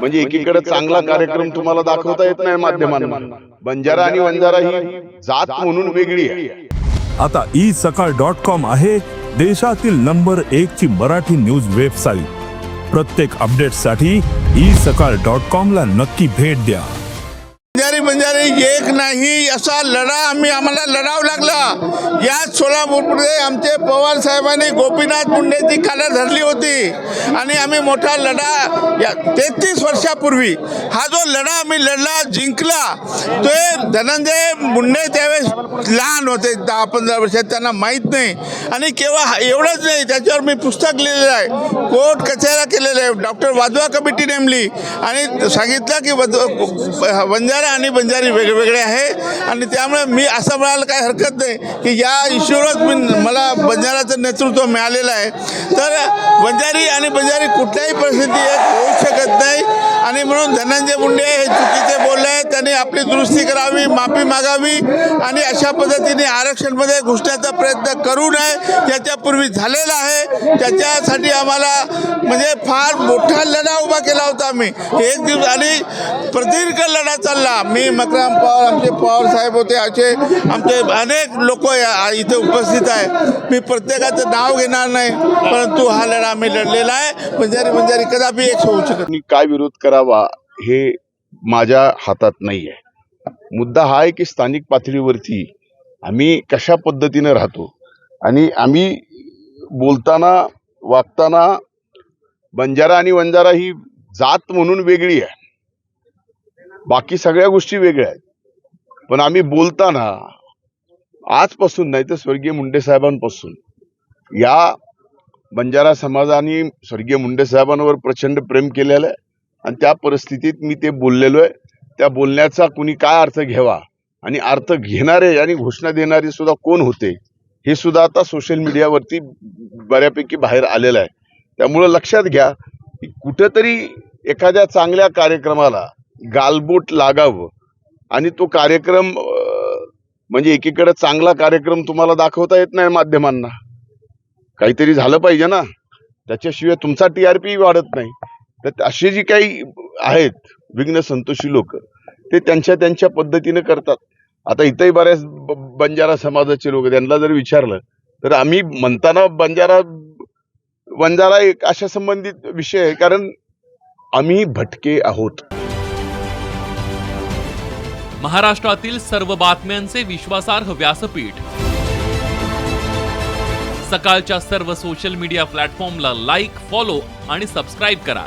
म्हणजे एकीकडे चांगला कार्यक्रम तुम्हाला दाखवता येत नाही माध्यमांना. बंजारा आणि वंजारा ही जात म्हणून वेगळी आहे. आता ई सकाळ डॉट कॉम आहे देशातील नंबर एक ची मराठी न्यूज वेबसाईट प्रत्येक अपडेटसाठी ई सकाळ डॉट कॉम ला नक्की भेट द्या. म्हणजे एक नाही असा लढा आम्ही आम्हाला लढावं लागला. याच सोलापूरमध्ये आमचे पवार साहेबांनी गोपीनाथ मुंडेची खाला धरली होती. आणि आम्ही मोठा लढा या तेहतीस वर्षापूर्वी हा जो लढा आम्ही लढला जिंकला ते धनंजय मुंडे त्यावेळेस लहान होते दहा पंधरा वर्षात त्यांना माहीत नाही. आणि केव्हा एवढंच नाही त्याच्यावर मी पुस्तक लिहिलेलं आहे. कोर्ट कचेऱ्या केलेल्या आहे. डॉक्टर वाधवा कमिटी नेमली. आणि सांगितलं की वध- वंजारा आणि बंजारी वेगवेगळे आहे. आणि त्यामुळे मी असं म्हणायला काही हरकत नाही की या इश्यूवरच मी मला बंजाराचं नेतृत्व मिळालेलं आहे. तर बंजारी आणि बंजारी कुठल्याही परिस्थिती एक होऊ शकत नाही. आणि म्हणून धनंजय मुंडे हे चुकीचे बोलले आहेत. त्यांनी आपली दुरुस्ती करावी माफी मागावी आणि अशा पद्धतीने आरक्षणमध्ये घुसण्याचा प्रयत्न करू नये याच्यापूर्वी झालेला आहे. त्याच्यासाठी आम्हाला म्हणजे फार मोठा लढा उभा केला होता आम्ही. एक दिवस आणि प्रदीर्घ लढा चालला. मी मकराम पवार आमचे पवार साहेब होते असे आमचे अनेक लोक इथे उपस्थित आहे. मी प्रत्येकाचं नाव घेणार नाही परंतु हा लढा आम्ही लढलेला आहे. बंजारी बंजारी कदापि एक होऊ शकत आणि काय विरोध करावा हे माझ्या हातात नाही आहे मुद्दा हा आहे की स्थानिक पातळीवरती आम्ही कशा पद्धतीने राहतो? आणि आम्ही बोलताना वागताना बंजारा आणि वंजारा ही जात म्हणून वेगळी आहे. बाकी सगळ्या गोष्टी वेगळ्या आहेत. पण आम्ही बोलताना आजपासून नाही तर स्वर्गीय मुंडे साहेबांपासून या बंजारा समाजाने स्वर्गीय मुंडे साहेबांवर प्रचंड प्रेम केलेलं आहे. आणि त्या परिस्थितीत मी ते बोललेलो आहे त्या बोलण्याचा कुणी काय अर्थ घ्यावा आणि अर्थ घेणारे आणि घोषणा देणारे सुद्धा कोण होते हे सुद्धा आता सोशल मीडियावरती बऱ्यापैकी बाहेर आलेलं आहे. त्यामुळं लक्षात घ्या की कुठंतरी एखाद्या चांगल्या कार्यक्रमाला गालबोट लागावं आणि तो कार्यक्रम म्हणजे एकीकडे चांगला कार्यक्रम तुम्हाला दाखवता येत नाही माध्यमांना. काहीतरी झालं पाहिजे ना? त्याच्याशिवाय तुमचा टी आर पी वाढत नाही. तर असे जी काही आहेत विघ्न संतोषी लोक ते त्यांच्या त्यांच्या पद्धतीने करतात. आता इथंही बऱ्याच बंजारा समाजाचे लोक त्यांना जर विचारलं तर आम्ही म्हणताना बंजारा बंजारा एक अशा संबंधित विषय आहे. कारण आम्ही भटके आहोत. महाराष्ट्रातील सर्व बातम्यांचे विश्वासार्ह व्यासपीठ. सकाळच्या सर्व सोशल मीडिया प्लॅटफॉर्मला लाईक फॉलो आणि सबस्क्राईब करा.